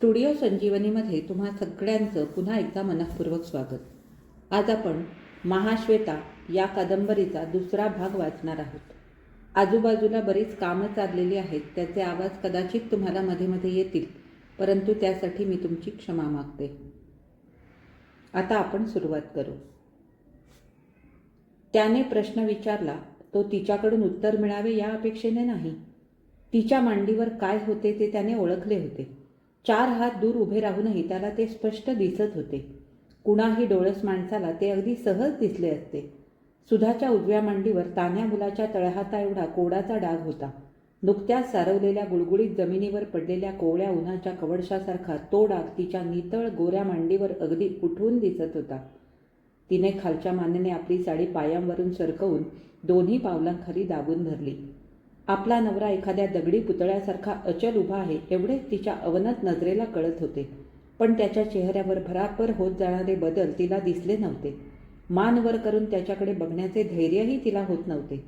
Studio संजीवनीमध्ये तुम्हा सगळ्यांचं पुन्हा एकदा मनःपूर्वक स्वागत. आज आपण महाश्वेता या कादंबरीचा दुसरा भाग वाचणार आहोत. आजूबाजूला बरीच कामं चाललेली आहेत त्याचे आवाज कदाचित तुम्हाला मध्ये मध्ये येतील परंतु त्यासाठी मी तुमची क्षमा मागते. आता आपण सुरुवात करू. त्याने प्रश्न विचारला तो तिच्याकडून उत्तर मिळावे या अपेक्षेने नाही. तिच्या मांडीवर काय होते ते त्याने ओळखले होते. चार हात दूर उभे राहूनही त्याला ते स्पष्ट दिसत होते. कुणाही डोळस माणसाला ते अगदी सहज दिसले असते. सुधाच्या उजव्या मांडीवर तान्या मुलाच्या तळहाता एवढा कोडाचा डाग होता. नुकत्याच सारवलेल्या गुळगुळीत जमिनीवर पडलेल्या कोवळ्या उन्हाच्या कवडशासारखा तो डाग तिच्या नितळ गोऱ्या मांडीवर अगदी उठून दिसत होता. तिने खालच्या मानेने आपली साडी पायांवरून सरकवून दोन्ही पावलांखाली दाबून धरली. आपला नवरा एखाद्या दगडी पुतळ्यासारखा अचल उभा आहे एवढेच तिच्या अवनत नजरेला कळत होते. पण त्याच्या चेहऱ्यावर भरापर होत जाणारे बदल तिला दिसले नव्हते. मान वर करून त्याच्याकडे बघण्याचे धैर्यही तिला होत नव्हते.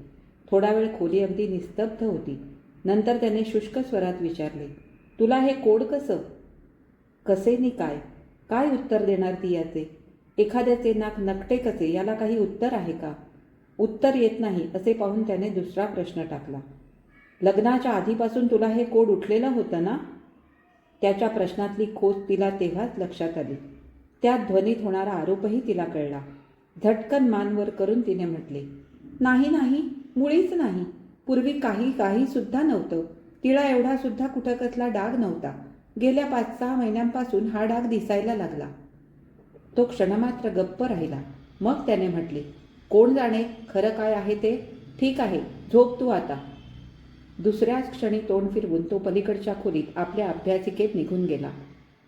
थोडा वेळ खोली अगदी निस्तब्ध होती. नंतर त्याने शुष्क स्वरात विचारले तुला हे कोड कसं? कसेनी काय? काय उत्तर देणार ती याचे? एखाद्याचे नाक नकटे कसे? याला काही उत्तर आहे का? उत्तर येत नाही असे पाहून त्याने दुसरा प्रश्न टाकला. लग्नाच्या आधीपासून तुला हे कोड उठलेलं होतं ना? त्याच्या प्रश्नातली खोत तिला तेव्हाच लक्षात आली. त्यात ध्वनीत होणारा आरोपही तिला कळला. झटकन मानवर करून तिने म्हटले नाही नाही मुळीच नाही. पूर्वी काही काही सुद्धा नव्हतं. तिला एवढा सुद्धा कुठं कसला डाग नव्हता. गेल्या पाच सहा महिन्यांपासून हा डाग दिसायला लागला. तो क्षणमात्र गप्प राहिला. मग त्याने म्हटले कोण जाणे? खरं काय आहे ते? ठीक आहे झोप तू आता. दुसऱ्याच क्षणी तोंड फिरवून तो पलीकडच्या खोलीत आपल्या अभ्यासिकेत निघून गेला.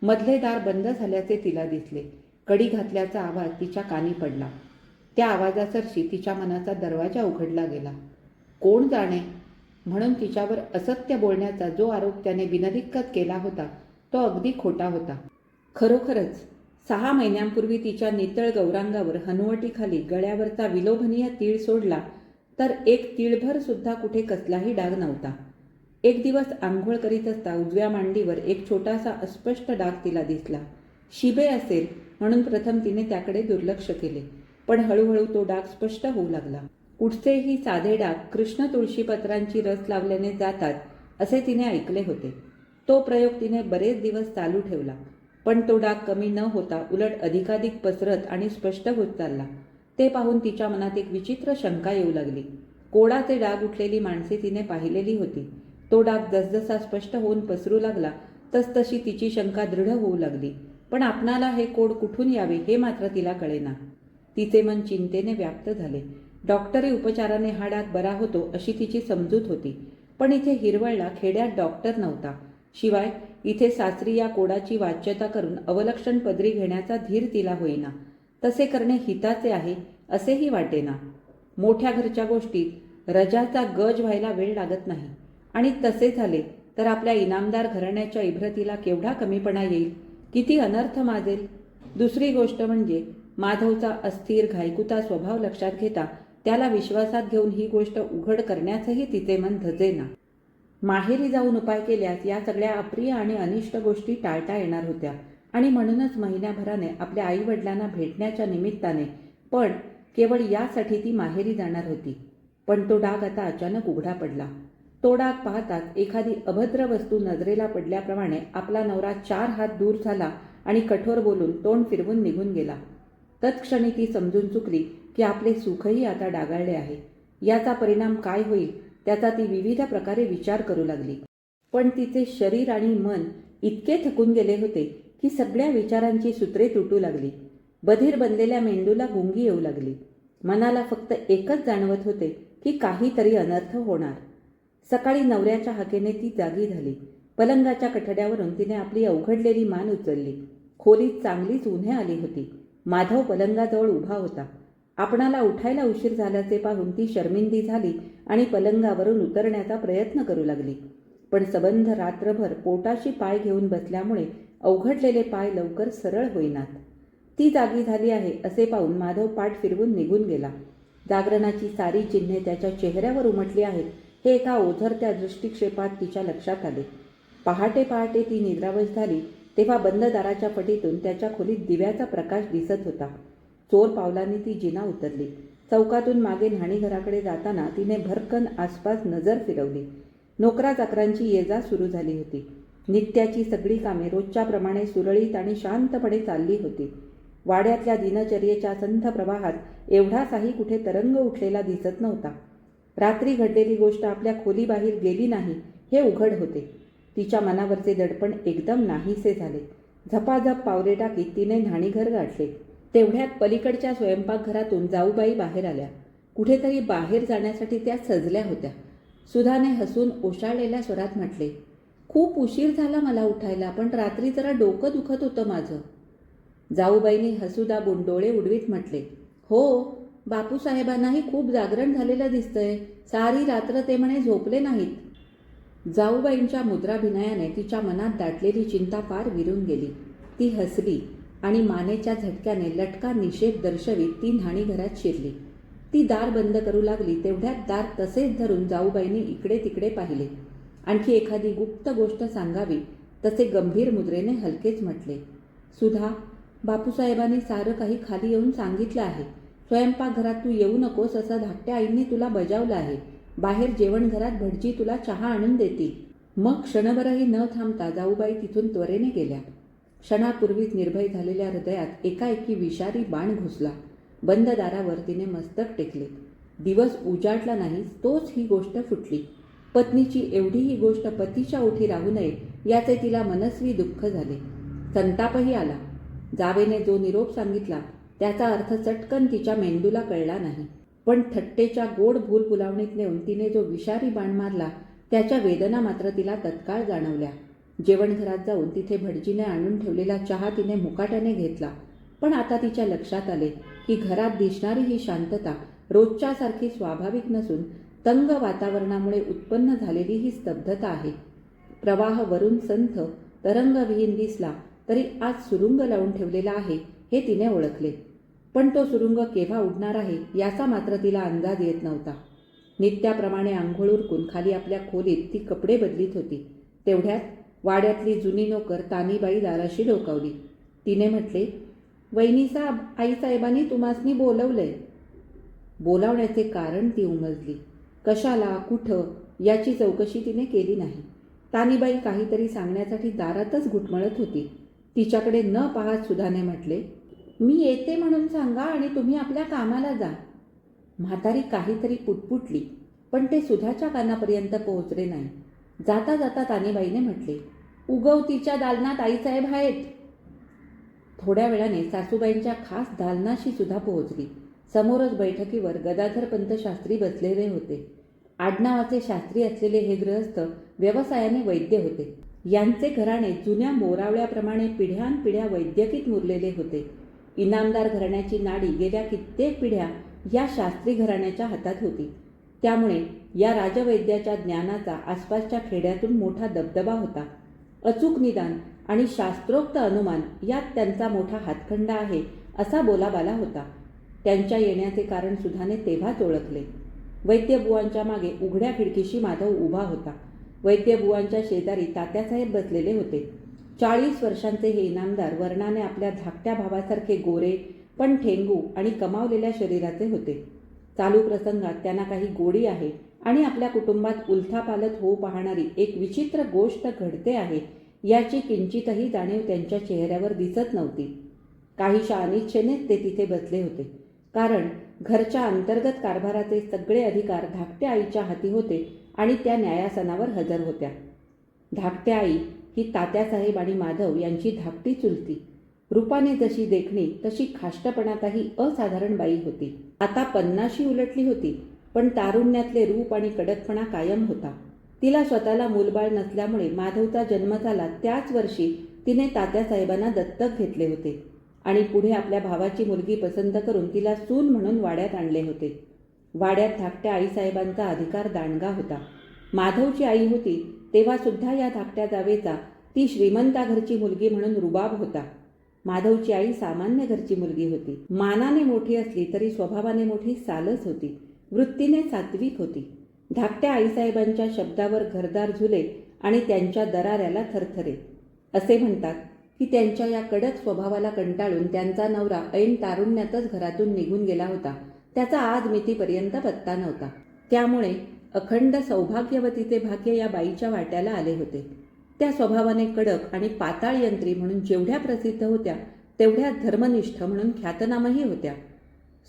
मधले दार बंद झाल्याचे तिला दिसले. कडी घातल्याचा आवाज तिच्या कानी पडला. त्या आवाजासरशी तिच्या मनाचा दरवाजा उघडला गेला. कोण जाणे? म्हणून तिच्यावर असत्य बोलण्याचा जो आरोप त्याने बिनदिक्कत केला होता तो अगदी खोटा होता. खरोखरच सहा महिन्यांपूर्वी तिच्या नितळ गौरांगावर हनुवटीखाली गळ्यावरचा विलोभनीय तीळ सोडला तर एक तीळभर सुद्धा कुठे कसलाही डाग नव्हता. एक दिवस आंघोळ करीत असता उजव्या मांडीवर एक छोटासा अस्पष्ट डाग तिला दिसला. शिबे असेल म्हणून प्रथम तिने त्याकडे दुर्लक्ष केले पण हळूहळू तो डाग स्पष्ट होऊ लागला. कुठचेही साधे डाग कृष्ण तुळशीपत्रांची रस लावल्याने जातात असे तिने ऐकले होते. तो प्रयोग तिने बरेच दिवस चालू ठेवला पण तो डाग कमी न होता उलट अधिकाधिक पसरत आणि स्पष्ट होत चालला. ते पाहून तिच्या मनात एक विचित्र शंका येऊ लागली. कोडाचे डाग उठलेली माणसे तिने पाहिलेली होती. तो डाग जसजसा स्पष्ट होऊन पसरू लागला तसतशी तिची शंका दृढ होऊ लागली. पण आपणाला हे कोड कुठून यावे हे मात्र तिला कळेना. तिचे मन चिंतेने व्याप्त झाले. डॉक्टरी उपचाराने हा डाग बरा होतो अशी तिची समजूत होती. पण इथे हिरवळला खेड्यात डॉक्टर नव्हता. शिवाय इथे सासरी या कोडाची वाच्यता करून अवलक्षण पदरी घेण्याचा धीर तिला होईना. तसे करणे हिताचे आहे असेही वाटेना. मोठ्या घरच्या गोष्टीत रजाचा गज व्हायला वेळ लागत नाही. आणि तसे झाले तर आपल्या इनामदार घराण्याच्या इब्रतीला केवढा कमीपणा येईल किती अनर्थ माजेल? दुसरी गोष्ट म्हणजे माधवचा अस्थिर घायकुता स्वभाव लक्षात घेता त्याला विश्वासात घेऊन ही गोष्ट उघड करण्यासही तिचे मन धजेना. माहेरी जाऊन उपाय केल्यास या सगळ्या अप्रिय आणि अनिष्ट गोष्टी टाळता येणार होत्या. आणि म्हणूनच महिन्याभराने आपल्या आई वडिलांना भेटण्याच्या निमित्ताने पण केवळ यासाठी ती माहेरी जाणार होती. पण तो डाग आता अचानक उघडा पडला. तो डाग पाहताच एखादी अभद्र वस्तू नजरेला पडल्याप्रमाणे आपला नवरा चार हात दूर झाला आणि कठोर बोलून तोंड फिरवून निघून गेला. तत्क्षणी ती समजून चुकली की आपले सुखही आता डागाळले आहे. याचा परिणाम काय होईल त्याचा ती विविध प्रकारे विचार करू लागली. पण तिचे शरीर आणि मन इतके थकून गेले होते की सगळ्या विचारांची सूत्रे तुटू लागली. बधीर बनलेल्या मेंदूला गुंगी येऊ लागली. मनाला फक्त एकच जाणवत होते की काहीतरी अनर्थ होणार. सकाळी नवऱ्याच्या हाकेने ती जागी झाली. पलंगाच्या कठड्यावरून तिने आपली अवघडलेली मान उचलली. खोलीत चांगलीच उन्हे आली होती. माधव पलंगाजवळ उभा होता. आपणाला उठायला उशीर झाल्याचे पाहून ती शर्मिंदी झाली आणि पलंगावरून उतरण्याचा प्रयत्न करू लागली. पण सबंध रात्रभर पोटाशी पाय घेऊन बसल्यामुळे अवघडलेले पाय लवकर सरळ होईनात. ती जागी झाली आहे असे पाहून माधव पाठ फिरवून निघून गेला. जागरणाची सारी चिन्हे त्याच्या चेहऱ्यावर उमटली आहेत हे एका ओझरत्या दृष्टिक्षेपात तिच्या लक्षात आले. पहाटे पहाटे ती निद्रावश झाली तेव्हा बंद दाराच्या पटीतून त्याच्या खोलीत दिव्याचा प्रकाश दिसत होता. चोर पावलांनी ती जिना उतरली. चौकातून मागे न्हाणीघराकडे जाताना तिने भरकन आसपास नजर फिरवली. नोकरा चाकरांची ये जा सुरू झाली होती. नित्याची सगळी कामे रोजच्याप्रमाणे सुरळीत आणि शांतपणे चालली होती. वाड्यातल्या दिनचर्येच्या संथ प्रवाहात एवढासाही कुठे तरंग उठलेला दिसत नव्हता. रात्री घडलेली गोष्ट आपल्या खोलीबाहेर गेली नाही हे उघड होते. तिच्या मनावरचे दडपण एकदम नाहीसे झाले. झपाझप पावले टाकीत तिने न्हाणीघर गाठले. तेवढ्यात पलीकडच्या स्वयंपाकघरातून जाऊबाई बाहेर आल्या. कुठेतरी बाहेर जाण्यासाठी त्या सजल्या होत्या. सुधाने हसून ओशाळलेल्या स्वरात म्हटले खूप उशीर झाला मला उठायला पण रात्री जरा डोकं दुखत होतं माझं. जाऊबाईंनी हसुदा दाबून डोळे उडवीत म्हटले हो बापूसाहेबांनाही खूप जागरण झालेलं दिसतंय. सारी रात्र ते म्हणे झोपले नाहीत. जाऊबाईंच्या मुद्राभिनयाने तिच्या मनात दाटलेली चिंता पार विरून गेली. ती हसली आणि मानेच्या झटक्याने लटका निषेध दर्शवीत ती न्हाणी घरात शिरली. ती दार बंद करू लागली तेवढ्यात दार तसेच धरून जाऊबाईंनी इकडे तिकडे पाहिले. आणखी एखादी गुप्त गोष्ट सांगावी तसे गंभीर मुद्रेने हलकेच म्हटले. सुधा बापूसाहेबांनी सारं काही खाली येऊन सांगितलं आहे. स्वयंपाकघरात तू येऊ नकोस असं धाकट्या आईंनी तुला बजावलं आहे. बाहेर जेवणघरात भटजी तुला चहा आणून देतील. मग क्षणभरही न थांबता जाऊबाई तिथून त्वरेने गेल्या. क्षणापूर्वीच निर्भय झालेल्या हृदयात एकाएकी विषारी बाण घुसला. बंद दारावर तिने मस्तक टेकले. दिवस उजाडला नाही तोच ही गोष्ट फुटली. पत्नीची एवढी ही गोष्ट पतीच्या ओठी राहू नये याचे तिला मनस्वी दुःख झाले. संतापही आला. जावेने जो निरोप सांगितला त्याचा अर्थ चटकन तिच्या मेंदूला कळला नाही. पण थट्टेच्या गोड भूल पुलावणीत नेऊन तिने जो विषारी बाण मारला त्याच्या वेदना मात्र तिला तत्काळ जाणवल्या. जेवणघरात जाऊन तिथे भटजीने आणून ठेवलेला चहा तिने मुकाट्याने घेतला. पण आता तिच्या लक्षात आले की घरात दिसणारी ही शांतता रोजच्यासारखी स्वाभाविक नसून तंग वातावरणामुळे उत्पन्न झालेली ही स्तब्धता आहे. प्रवाह वरून संथ तरंगविहीन दिसला तरी आज सुरुंग लावून ठेवलेला आहे हे तिने ओळखले. पण तो सुरुंग केव्हा उडणार आहे याचा मात्र तिला अंदाज येत नव्हता. नित्याप्रमाणे आंघोळ उरकून खाली आपल्या खोलीत ती कपडे बदलीत होती. तेवढ्यात वाड्यातली जुनी नोकर तानीबाई दाराशी डोकावली. तिने म्हटले वहिनीसाहेब आईसाहेबांनी तुम्हासनी बोलवलंय. बोलावण्याचे कारण ती उमजली. कशाला कुठं याची चौकशी तिने केली नाही. तानीबाई काहीतरी सांगण्यासाठी दारातच घुटमळत होती. तिच्याकडे न पाहत सुधाने म्हटले मी येते म्हणून सांगा आणि तुम्ही आपल्या कामाला जा. म्हातारी काहीतरी पुटपुटली पण ते सुधाच्या कानापर्यंत पोहोचले नाही. जाता जाता तानीबाईने म्हटले उगवतीच्या दालनात आईसाहेब आहेत. थोड्या वेळाने सासूबाईंच्या खास दालनाशी सुद्धा पोहोचली. समोरच बैठकीवर गदाधरपंत शास्त्री बसलेले होते. आडनावाचे शास्त्री असलेले हे गृहस्थ व्यवसायाने वैद्य होते. यांचे घराणे जुन्या मोरावळ्याप्रमाणे पिढ्यानपिढ्या वैद्यकीत मुरलेले होते. इनामदार घराण्याची नाडी गेल्या कित्येक पिढ्या या शास्त्री घराण्याच्या हातात होती. त्यामुळे या राजवैद्याच्या ज्ञानाचा आसपासच्या खेड्यातून मोठा दबदबा होता. अचूक निदान आणि शास्त्रोक्त अनुमान यात त्यांचा मोठा हातखंडा आहे असा बोलाबाला होता. त्यांच्या येण्याचे कारण सुधाने तेव्हाच ओळखले. वैद्यबुवांच्या मागे उघड्या खिडकीशी माधव उभा होता. वैद्यबुवांच्या शेजारी तात्यासाहेब बसलेले होते. चाळीस वर्षांचे हे इनामदार वर्णाने आपल्या धाकट्या भावासारखे गोरे पण ठेंगू आणि कमावलेल्या शरीराचे होते. चालू प्रसंगात त्यांना काही गोडी आहे आणि आपल्या कुटुंबात उलथापालथ होऊ पाहणारी एक विचित्र गोष्ट घडते आहे याची किंचितही जाणीव त्यांच्या चेहऱ्यावर दिसत नव्हती. काहीशा अनिच्छेनेच ते तिथे बसले होते. कारण घरच्या अंतर्गत कारभाराचे सगळे अधिकार धाकट्या आईच्या हाती होते आणि त्या न्यायासनावर हजर होत्या. धाकट्या आई ही तात्यासाहेब आणि माधव यांची धाकटी चुलती. रूपाने जशी देखणी तशी खाष्टपणातही असाधारण बाई होती. आता पन्नाशी उलटली होती पण तारुण्यातले रूप आणि कडकपणा कायम होता. तिला स्वतःला मूलबाळ नसल्यामुळे माधवचा जन्म झाला त्याच वर्षी तिने तात्यासाहेबांना दत्तक घेतले होते. आणि पुढे आपल्या भावाची मुलगी पसंत करून तिला सून म्हणून वाड्यात आणले होते. वाड्यात धाकट्या आईसाहेबांचा अधिकार दांडगा होता. माधवची आई होती तेव्हा सुद्धा या धाकट्या जावेचा ती श्रीमंता घरची मुलगी म्हणून रुबाब होता. माधवची आई सामान्य घरची मुलगी होती. मानाने मोठी असली तरी स्वभावाने मोठी सालच होती. वृत्तीने सात्विक होती. धाकट्या आईसाहेबांच्या शब्दावर घरदार झुले आणि त्यांच्या दराऱ्याला थरथरे. असे म्हणतात की त्यांच्या या कडक स्वभावाला कंटाळून त्यांचा नवरा ऐन तारुण्यातच घरातून निघून गेला होता. त्याचा आज मितीपर्यंत पत्ता नव्हता. त्यामुळे अखंड सौभाग्यवतीचे भाग्य या बाईच्या वाट्याला आले होते. त्या स्वभावाने कडक आणि पाताळ यंत्री म्हणून जेवढ्या प्रसिद्ध होत्या तेवढ्या धर्मनिष्ठ म्हणून ख्यातनामही होत्या.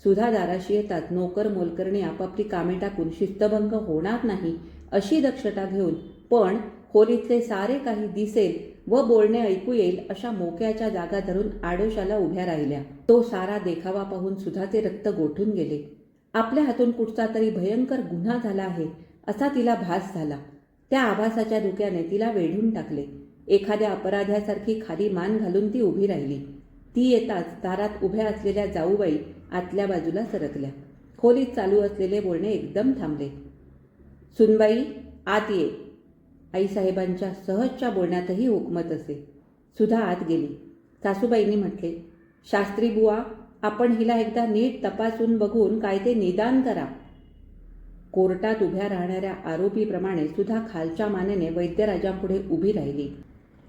सुधा दाराशी येतात नोकर मोलकरणी आपापली कामे टाकून शिस्तभंग होणार नाही अशी दक्षता घेऊन पण खोलीतले सारे काही दिसेल व बोलणे ऐकू येईल अशा मोक्याच्या जागा धरून आडोशाला उभ्या राहिल्या. तो सारा देखावा पाहून सुधाचे रक्त गोठून गेले. आपल्या हातून कुठचा तरी भयंकर गुन्हा झाला आहे असा तिला भास झाला. त्या आभासाच्या धुक्याने तिला वेढून टाकले. एखाद्या अपराध्यासारखी खाली मान घालून ती उभी राहिली. ती येताच दारात उभ्या असलेल्या जाऊबाई आतल्या बाजूला सरकल्या. खोलीत चालू असलेले बोलणे एकदम थांबले. सुनबाई आत ये. आईसाहेबांच्या सहजच्या बोलण्यातही हुकमत असे. सुधा आत गेली. सासूबाईंनी म्हटले शास्त्री बुवा आपण हिला एकदा नीट तपासून बघून काय ते निदान करा. कोर्टात उभ्या राहणाऱ्या आरोपीप्रमाणे सुद्धा खालच्या मानेने वैद्यराजांपुढे उभी राहिली.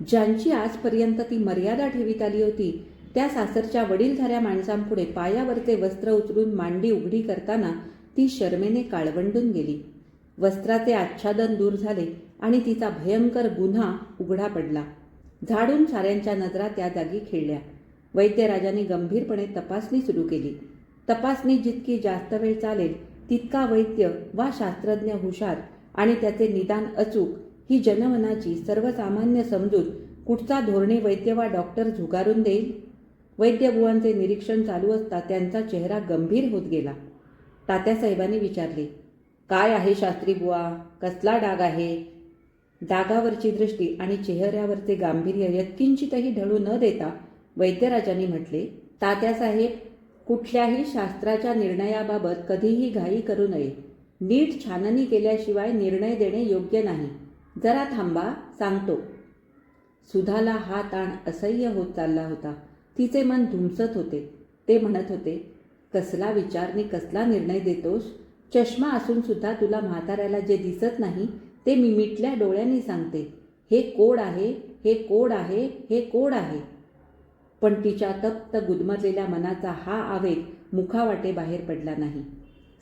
ज्यांची आजपर्यंत ती मर्यादा ठेवीत आली होती त्या सासरच्या वडीलधाऱ्या माणसांपुढे पायावरचे वस्त्र उचलून मांडी उघडी करताना ती शर्मेने काळवंडून गेली. वस्त्राचे आच्छादन दूर झाले. आणि तिचा भयंकर गुन्हा उघडा पडला. झाडून साऱ्यांच्या नजरा त्या जागी खेळल्या. वैद्यराजाने गंभीरपणे तपासणी सुरू केली. तपासणी जितकी जास्त वेळ चालेल तितका वैद्य वा शास्त्रज्ञ हुशार आणि त्याचे निदान अचूक ही जनमनाची सर्वसामान्य समजूत कुठचा धोरणे वैद्य वा डॉक्टर झुगारून देईल? वैद्यबुवांचे निरीक्षण चालू असता त्यांचा चेहरा गंभीर होत गेला. तात्यासाहेबांनी विचारले काय आहे शास्त्री बुवा? कसला डाग आहे? दागावरची दृष्टी आणि चेहऱ्यावरचे गांभीर्य यत्किंचितही ढळू न देता वैद्यराजांनी म्हटले तात्यासाहेब कुठल्याही शास्त्राच्या निर्णयाबाबत कधीही घाई करू नये. नीट छाननी केल्याशिवाय निर्णय देणे योग्य नाही. जरा थांबा सांगतो. सुधाला हा ताण असह्य होत चालला होता. तिचे मन धुमसत होते. ते म्हणत होते कसला विचारने कसला निर्णय देतोस? चष्मा असून सुद्धा तुला म्हाताऱ्याला जे दिसत नाही ते मी मिटल्या डोळ्यांनी सांगते हे कोड आहे हे कोड आहे हे कोड आहे. पण तिच्या तप्त गुदमरलेल्या मनाचा हा आवेग मुखावाटे बाहेर पडला नाही.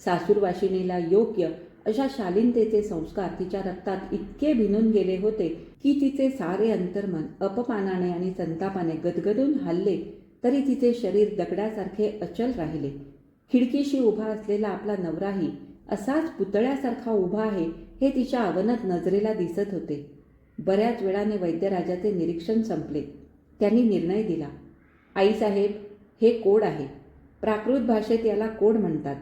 सासूरवाशिनीला योग्य अशा शालीनतेचे संस्कार तिच्या रक्तात इतके भिनून गेले होते की तिचे सारे अंतर्मन अपमानाने आणि संतापाने गदगदून हल्ले तरी तिचे शरीर दगडासारखे अचल राहिले. खिडकीशी उभा असलेला आपला नवराही असाच पुतळ्यासारखा उभा आहे हे तिच्या अवनत नजरेला दिसत होते. बऱ्याच वेळाने वैद्यराजाचे निरीक्षण संपले. त्यांनी निर्णय दिला. आईसाहेब हे कोड आहे. प्राकृत भाषेत याला कोड म्हणतात.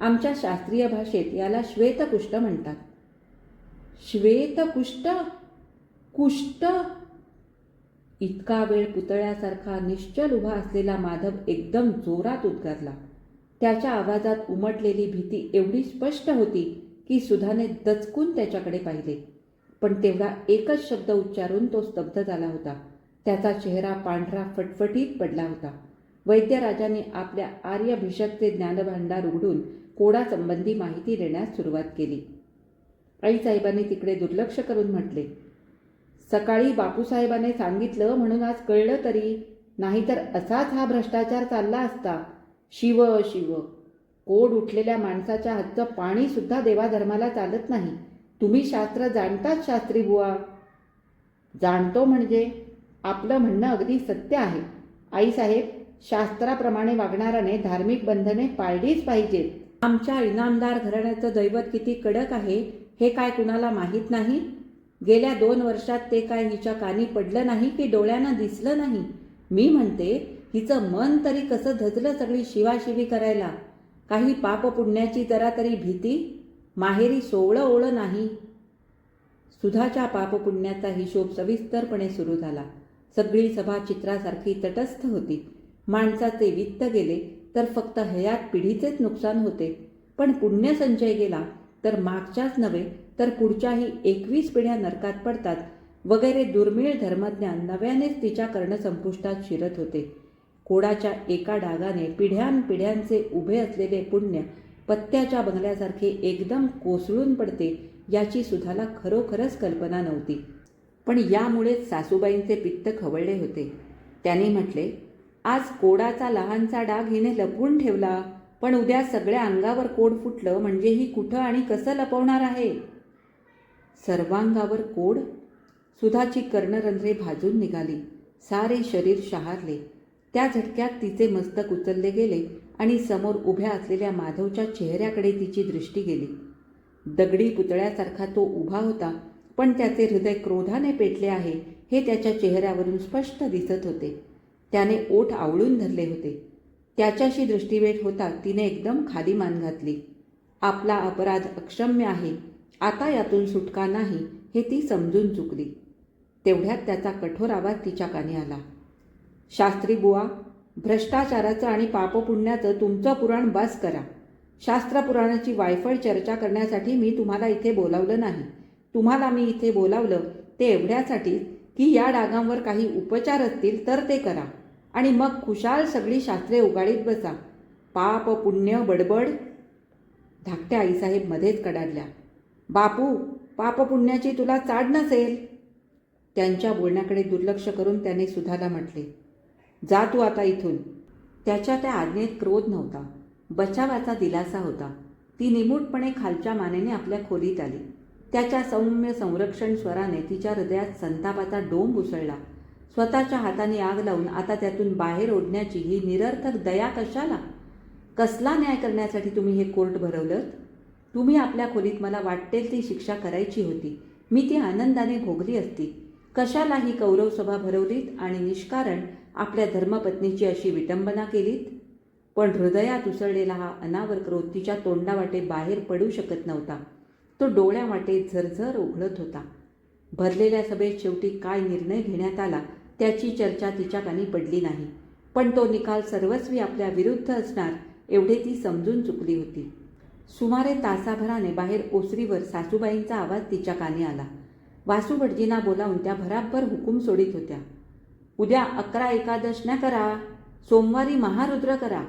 आमच्या शास्त्रीय भाषेत याला श्वेतकुष्ठ म्हणतात. श्वेतकुष्ठ कुष्ठ इतका वेळ पुतळ्यासारखा निश्चल उभा असलेला माधव एकदम जोरात उद्गारला त्याच्या आवाजात उमटलेली भीती एवढी स्पष्ट होती की सुधाने दचकून त्याच्याकडे पाहिले. पण तेवढा एकच शब्द उच्चारून तो स्तब्ध झाला होता. त्याचा चेहरा पांढरा फटफटीत पडला होता. वैद्यराजाने आपल्या आर्यभिषकचे ज्ञानभांडार उघडून कोडासंबंधी माहिती देण्यास सुरुवात केली. आईसाहेबांनी तिकडे दुर्लक्ष करून म्हटले सकाळी बापूसाहेबाने सांगितलं म्हणून आज कळलं तरी. नाहीतर असाच हा भ्रष्टाचार चालला असता. शिव शिव. कोड उठलेल्या माणसाच्या हातचं पाणीसुद्धा देवाधर्माला चालत नाही. तुम्ही शास्त्र जाणताच शास्त्री बुवा. जाणतो म्हणजे आपलं म्हणणं अगदी सत्य आहे. आईसाहेब शास्त्राप्रमाणे वागणाऱ्याने धार्मिक बंधने पाळलीच पाहिजेत. आमच्या इनामदार घराण्याचं दैवत किती कडक आहे हे काय कुणाला माहीत नाही? गेल्या दोन वर्षात ते काय हिच्या कानी पडलं नाही की डोळ्यांना दिसलं नाही? मी म्हणते हिचं मन तरी कसं धजलं सगळी शिवाशिवी करायला? काही पाप पुण्याची जरा तरी भीती माहेरी सोवळं ओळं नाही. सुधाच्या पापपुण्याचा हिशोब सविस्तरपणे सुरू झाला. सगळी सभा चित्रासारखी तटस्थ होती. माणसाचे वित्त गेले तर फक्त हयात पिढीचेच नुकसान होते. पण पुण्य संचय गेला तर मागच्याच नव्हे तर पुढच्याही एकवीस पिढ्या नरकात पडतात. वगैरे दुर्मिळ धर्मज्ञान नव्यानेच तिच्या कर्णसंपुष्टात शिरत होते. कोडाच्या एका डागाने पिढ्यानपिढ्यांचे उभे असलेले पुण्य पत्त्याच्या बंगल्यासारखे एकदम कोसळून पडते याची सुधाला खरोखरच कल्पना नव्हती. पण यामुळेच सासूबाईंचे पित्त खवळले होते. त्याने म्हटले आज कोडाचा लहानसा डाग हिने लपवून ठेवला पण उद्या सगळ्या अंगावर कोड फुटलं म्हणजे ही कुठं आणि कसं लपवणार आहे? सर्वांगावर कोड? सुधाची कर्णरंध्रे भाजून निघाली. सारे शरीर शहारले. त्या झटक्यात तिचे मस्तक उचलले गेले आणि समोर उभ्या असलेल्या माधवच्या चेहऱ्याकडे तिची दृष्टी गेली. दगडी पुतळ्यासारखा तो उभा होता पण त्याचे हृदय क्रोधाने पेटले आहे हे त्याच्या चेहऱ्यावरून स्पष्ट दिसत होते. त्याने ओठ आवळून धरले होते. त्याच्याशी दृष्टीवेट होता तिने एकदम खाली मान घातली. आपला अपराध अक्षम्य आहे आता यातून सुटका नाही हे ती समजून चुकली. तेवढ्यात त्याचा कठोर आवाज तिच्या कानी आला. शास्त्री बुवा भ्रष्टाचाराचं आणि पापपुण्याचं तुमचं पुराण बस करा. शास्त्रपुराणाची वायफळ चर्चा करण्यासाठी मी तुम्हाला इथे बोलावलं नाही. तुम्हाला मी इथे बोलावलं ते एवढ्यासाठी की या डागांवर काही उपचार असतील तर ते करा. आणि मग खुशाल सगळी शास्त्रे उगाडीत बसा. पाप पुण्य बडबड. धाकट्या आईसाहेब मध्येच कडाडल्या. बापू पापपुण्याची तुला चाड नसेल? त्यांच्या बोलण्याकडे दुर्लक्ष करून त्याने सुधाला म्हटले. जा तू आता इथून. त्याच्या त्या आज्ञेत क्रोध नव्हता. बचावाचा दिलासा होता. ती निमूटपणे खालच्या मानेने आपल्या खोलीत आली. त्याच्या सौम्य संरक्षण स्वराने तिच्या हृदयात संतापाचा डोंब उसळला. स्वतःच्या हाताने आग लावून आता त्यातून बाहेर ओढण्याची ही निरर्थक दया कशाला? कसला न्याय करण्यासाठी तुम्ही हे कोर्ट भरवलं तुम्ही आपल्या खोलीत मला वाटेल ती शिक्षा करायची होती. मी ती आनंदाने भोगली असती. कशाला ही कौरव सभा भरवलीत आणि निष्कारण आपल्या धर्मपत्नीची अशी विटंबना केलीत. पण हृदयात उसळलेला हा अनावर क्रोध तिच्या तोंडावाटे बाहेर पडू शकत नव्हता. तो डोळ्यावाटे झरझर उघडत होता. भरलेल्या सभेत शेवटी काय निर्णय घेण्यात आला त्याची चर्चा तिच्या कानी पडली नाही. पण तो निकाल सर्वस्वी आपल्या विरुद्ध असणार एवढे ती समजून चुकली होती. सुमारे तासाभराने बाहेर ओसरीवर सासूबाईंचा आवाज तिच्या कानी आला. वासू भटजींना बोलावून त्या भराभर हुकूम सोडित होत्या. उद्या अकरा एकादश न करा सोमवारी महारुद्र करा.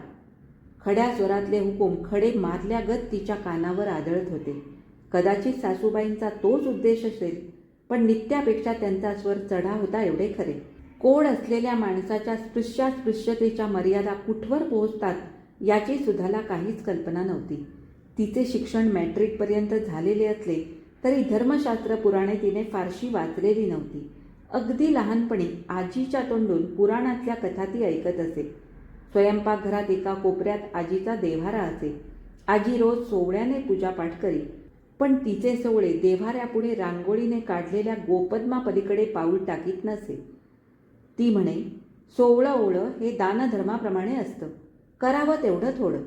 खड्या स्वरातले हुकूम खडे मारल्यागत तिच्या कानावर आदळत होते. कदाचित सासूबाईंचा तोच उद्देश असेल पण नित्यापेक्षा त्यांचा स्वर चढा होता एवढे खरे. कोड असलेल्या माणसाच्या स्पृश्यास्पृश्यतेच्या मर्यादा कुठवर पोहोचतात याची सुधाला काहीच कल्पना नव्हती. तिचे शिक्षण मॅट्रिकपर्यंत झालेले असले तरी धर्मशास्त्र पुराणे तिने फारशी वाचलेली नव्हती. अगदी लहानपणी आजीच्या तोंडून पुराणातल्या कथा ती ऐकत असे. स्वयंपाकघरात एका कोपऱ्यात आजीचा देव्हारा असे. आजी रोज सोवळ्याने पूजापाठ करी पण तिचे सोवळे देव्हाऱ्यापुढे रांगोळीने काढलेल्या गोपद्मापलीकडे पाऊल टाकीत नसे. ती म्हणे सोवळं ओळं हे दानधर्माप्रमाणे असतं. करावं तेवढं थोडं.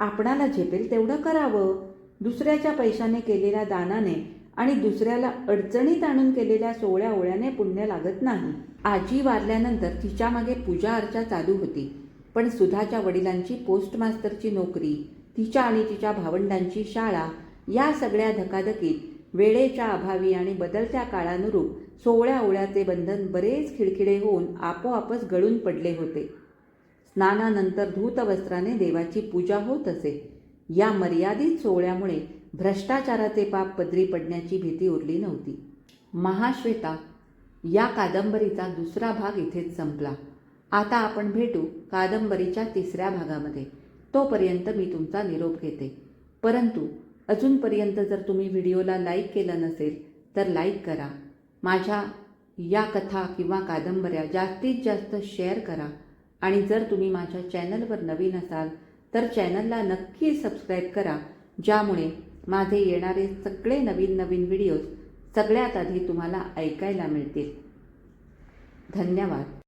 आपणाला झेपेल तेवढं करावं. दुसऱ्याच्या पैशाने केलेल्या दानाने आणि दुसऱ्याला अडचणीत आणून केलेल्या सोहळ्या ओळ्याने पुण्य लागत नाही. आजी वारल्यानंतर तिच्यामागे पूजा अर्चा चालू होती. पण सुधाच्या वडिलांची पोस्टमास्तरची नोकरी तिच्या आणि तिच्या भावंडांची शाळा या सगळ्या धकाधकीत वेळेच्या अभावी आणि बदलत्या काळानुरूप सोहळ्या ओळ्याचे बंधन बरेच खिडखिडे होऊन आपोआपच गळून पडले होते. स्नानानंतर धूतवस्त्राने देवाची पूजा होत असे. या मर्यादित सोहळ्यामुळे भ्रष्टाचाराचे पाप पदरी पडण्याची भीती उरली नव्हती. महाश्वेता या कादंबरीचा दुसरा भाग इथेच संपला. आता आपण भेटू कादंबरीच्या तिसऱ्या भागामध्ये. तोपर्यंत मी तुमचा निरोप घेते. परंतु अजूनपर्यंत जर तुम्ही व्हिडिओला लाईक केलं नसेल तर लाईक करा. माझ्या या कथा किंवा कादंबऱ्या जास्तीत जास्त शेअर करा. आणि जर तुम्ही माझ्या चॅनलवर नवीन असाल तर चॅनलला नक्की सबस्क्राईब करा ज्यामुळे माझे येणारे सगळे नवीन नवीन व्हिडिओज सगळ्यात आधी तुम्हाला ऐकायला मिळतील. धन्यवाद.